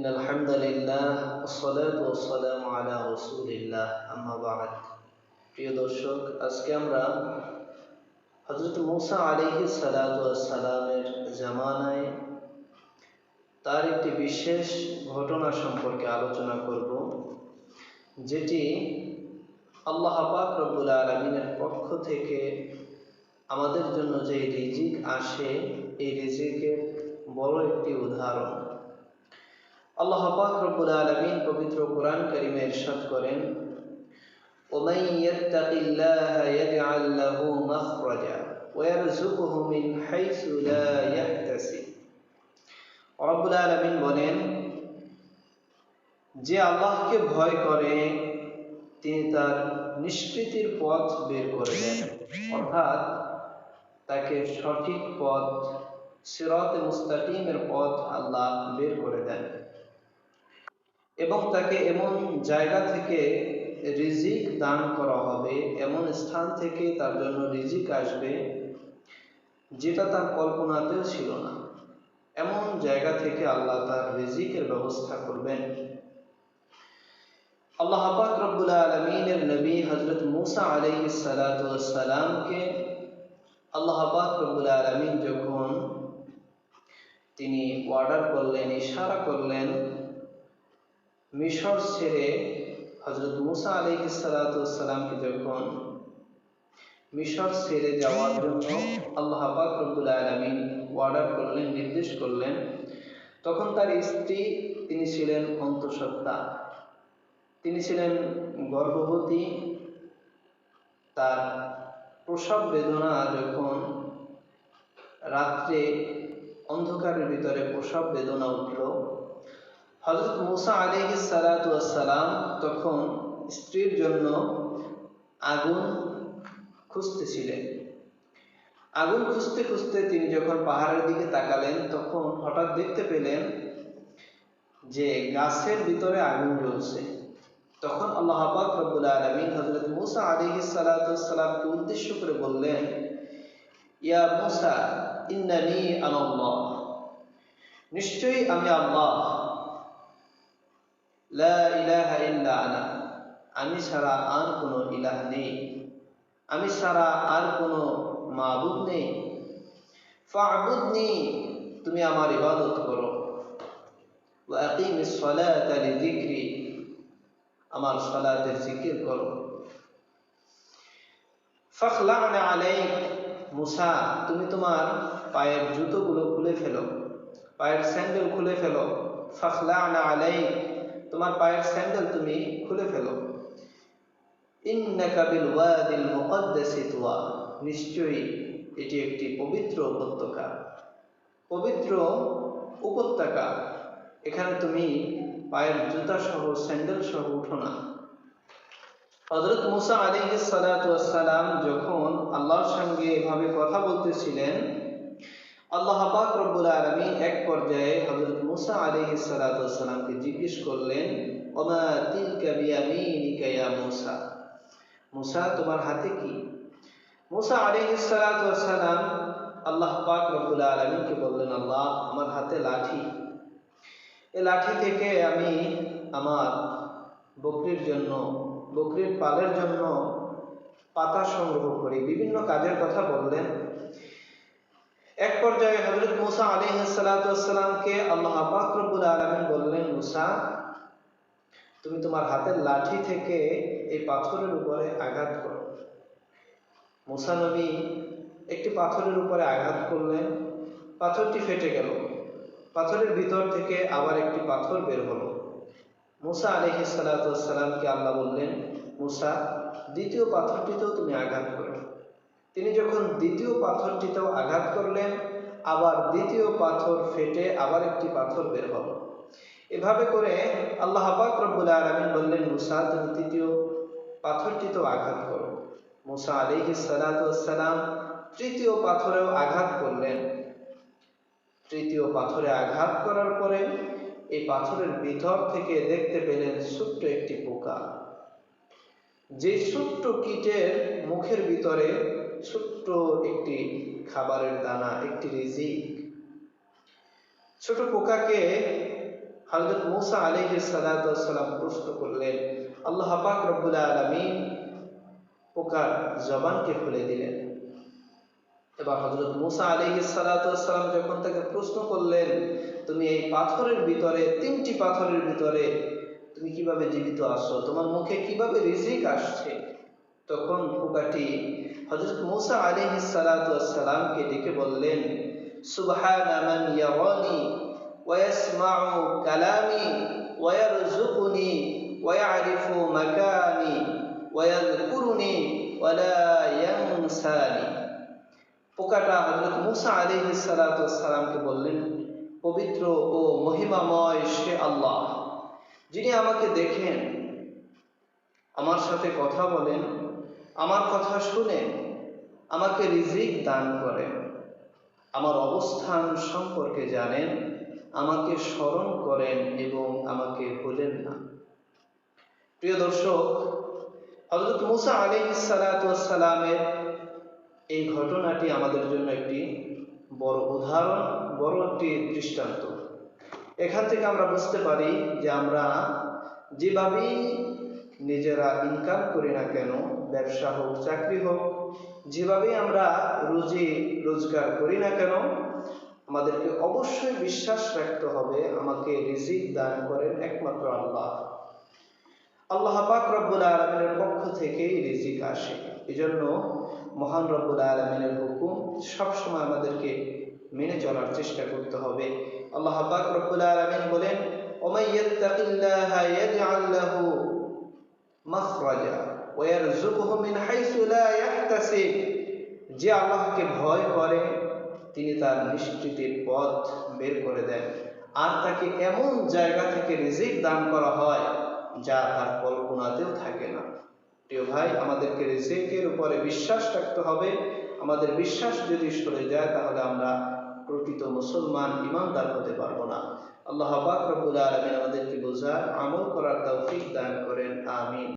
إن الحمد لله والصلاة والسلام على رسول الله أما بعد প্রিয় দর্শক আজকে আমরা হজরত মুসা আলিহি সালামের জামানায় তার একটি বিশেষ ঘটনা সম্পর্কে আলোচনা করব যেটি আল্লাহ পাক রব্বুল আলমিনের পক্ষ থেকে আমাদের জন্য যে রিজিক আসে এই রিজিকের বড় একটি উদাহরণ আল্লাহ পাক রব্বুল আলমিন পবিত্র কোরআন কারিমে ইরশাদ করেন ومن يتق الله يجعل له مخرجا ويرزقه من حيث لا يحتسب রব্বুল আলমিন বলেন যে আল্লাহকে ভয় করে তিনি তার নিষ্কৃতির পথ বের করে দেন অর্থাৎ তাকে সঠিক পথ সিরত মুস্তাকিমের পথ আল্লাহ বের করে দেন এবং তাকে এমন জায়গা থেকে রিজিক দান করা হবে, এমন স্থান থেকে তার জন্য রিজিক আসবে, যেটা তার কল্পনাতেও ছিল না। এমন জায়গা থেকে আল্লাহ তার রিজিকের ব্যবস্থা করবেন। আল্লাহ পাক রব্বুল আলমিনের নবী হজরত মুসা আলহি সালামকে আল্লাহ পাক রব্বুল আলমিন যখন তিনি অর্ডার করলেন, ইশারা করলেন মিশর ছেড়ে হজরত মুসা আলহি সালাতামকে যখন মিশর ছেড়ে যাওয়ার জন্য আল্লাহ পাক রব্বুল আলমিন অর্ডার করলেন, নির্দেশ করলেন, তখন তার স্ত্রী তিনি ছিলেন অন্তঃসত্ত্বা। তিনি ছিলেন গর্ভবতী। তার প্রসব বেদনা যখন রাত্রে অন্ধকারের ভিতরে প্রসব বেদনা উঠল হজরত মুসা আলিহি সালাম তখন স্ত্রীর জন্য আগুন খুঁজতেছিলেন। আগুন খুঁজতে খুঁজতে তিনি যখন পাহাড়ের দিকে তাকালেন, তখন হঠাৎ দেখতে পেলেন যে গাছের ভিতরে আগুন জ্বলছে। তখন আল্লাহ রব্বুল আলমিন হজরত মুসা আলিহি সালাতামকে উদ্দেশ্য করে বললেন, ইয়া মুসা, ইন্নানি আল্লাহ নিশ্চয়ই আমি আল্লাহ। লা ইলাহা ইল্লা আনা। আমি ছাড়া আর কোনো ইলাহ নেই। আমি ছাড়া আর কোনো মাবুদ নেই। ফাবুদনি, তুমি আমার ইবাদত করো। ওয়াকিমিস সালাতা লিযিকরি, আমার সালাতের জিকির করো। ফখলান আলাইক মুসা, তুমি তোমার পায়ের জুতোগুলো খুলে ফেলো। পায়ের স্যান্ডেল খুলে ফেলো। ফখলান আলাইক তোমার পায়ের স্যান্ডেল তুমি খুলে ফেলো। ইন্নাকা বিল ওয়াদিল মুকদ্দাসি তুয়া নিশ্চয়ই এটি একটি পবিত্র উপত্যকা। পবিত্র উপত্যকা। এখানে তুমি পায়ের জুতা সহ, স্যান্ডেল সহ উঠো না। হজরত মুসা আলী সালাম যখন আল্লাহর সঙ্গে এভাবে কথা বলতেছিলেন আল্লাহ পাক রব্বুল আলমী এক পর্যায়ে হজরত মুসা আলী সালাতামকে জিজ্ঞেস করলেন, ওমা তিলকা বিয়ামিনিকা ইয়া মুসা? মুসা, তোমার হাতে কি? মুসা আলী সালাতাম আল্লাহ পাক রব্বুল আলমীকে বললেন, আল্লাহ, আমার হাতে লাঠি। এ লাঠি থেকে আমি আমার বকরির জন্য, বকরির পালের জন্য পাতা সংগ্রহ করি। বিভিন্ন কাজের কথা বললেন। এক পর্যায়ে হজরত মুসা আলী সালাতামকে আল্লাহ আবাকরবুল আলমিন বললেন, মুসা, তুমি তোমার হাতের লাঠি থেকে এই পাথরের উপরে আঘাত করো। মুসা নবী একটি পাথরের উপরে আঘাত করলেন, পাথরটি ফেটে গেল। পাথরের ভিতর থেকে আবার একটি পাথর বের হলো। মুসা আলহি সালাতামকে আল্লাহ বললেন, মুসা, দ্বিতীয় পাথরটিতেও তুমি আঘাত করো। তিনি যখন দ্বিতীয় পাথরটিতেও আঘাত করলেন, আবার দ্বিতীয় পাথর ফেটে আবার একটি পাথর বের হলো। এভাবে করে আল্লাহ আবাক রব্বুল আলমিন বললেন, মুসা, তুমি তৃতীয় পাথরটিতেও আঘাত করো। মুসা আলিহি সালাতাম তৃতীয় পাথরেও আঘাত করলেন। তৃতীয় পাথরে আঘাত করার পরে এই পাথরের ভিতর থেকে দেখতে পেলেন ছোট্ট একটি পোকা। যে ছোট্ট কীটের মুখের ভিতরে ছোট্ট একটি খাবারের দানা, একটি রিজিক। ছোট পোকাকে হযরত মুসা সালাতু সালাম প্রশ্ন করলেন, আল্লাহ পাক রব্বুল আলামিন পোকার জবানকে খুলে দিলেন। এবার হজরত মুসা সালাতু সালাম যখন তাকে প্রশ্ন করলেন, তুমি এই পাথরের ভিতরে, তিনটি পাথরের ভিতরে, তুমি কীভাবে জীবিত আসছো তোমার মুখে কীভাবে রিজিক আসছে? তখন পোকাটি হজরত মুসা আলাইহিস সালাতু সালামকে ডেকে বললেন, সুবহানা মান ইয়ারানি ওয়া ইয়াসমাউ কালামি ওয়া ইয়ারযুকুনি ওয়া ইয়ারিফু মাকানি ওয়া ইয়াযকুরুনি ওয়া লা ইয়ানসানি। পোকাটা হজরত মুসা আলাইহিস সালাতু সালামকে বললেন, পবিত্র ও মহিমাময় সে আল্লাহ, যিনি আমাকে দেখেন, আমার সাথে কথা বলেন আমার কথা শুনেন আমাকে রিজিক দান করেন আমার অবস্থান সম্পর্কে জানেন, আমাকে স্মরণ করেন এবং আমাকে ভুলেন না। প্রিয় দর্শক হজরত মুসা আলিসালামের এই ঘটনাটি আমাদের জন্য একটি বড় উদাহরণ, বড় একটি দৃষ্টান্ত। এখান থেকে আমরা বুঝতে পারি যে আমরা যেভাবেই নিজেরা ইনকাম করি না কেন ব্যবসা হোক, চাকরি হোক, যেভাবেই আমরা রুজি রোজগার করি না কেন, আমাদেরকে অবশ্যই বিশ্বাস রাখতে হবে, আমাকে রিজিক দান করেন একমাত্র আল্লাহ। আল্লাহ পাক রব্বুল আলমিনের পক্ষ থেকেই রিজিক আসে। এজন্য মহান রব্বুল আলমিনের হুকুম সবসময় আমাদেরকে মেনে চলার চেষ্টা করতে হবে। আল্লাহ পাক রব্বুল আলমিন বলেন, ওমাইয়াত্তাকিল্লাহ ইয়াজআল লাহু যে আল্লাহকে ভয় করে, তিনি তার নিষ্কৃতির পথ বের করে দেন। আর তাকে এমন জায়গা থেকে রিজিক দান করা হয়, যা তার কল্পনাতেও থাকে না। প্রিয় ভাই, আমাদেরকে রিজিকের উপরে বিশ্বাস রাখতে হবে। আমাদের বিশ্বাস যদি সরে যায়, তাহলে আমরা প্রকৃত মুসলমান, ইমানদার হতে পারব না। আল্লাহ পাক রব্বুল আলমিন আমাদেরকে বোঝার আমল করার তৌফিক দান করেন। আমিন।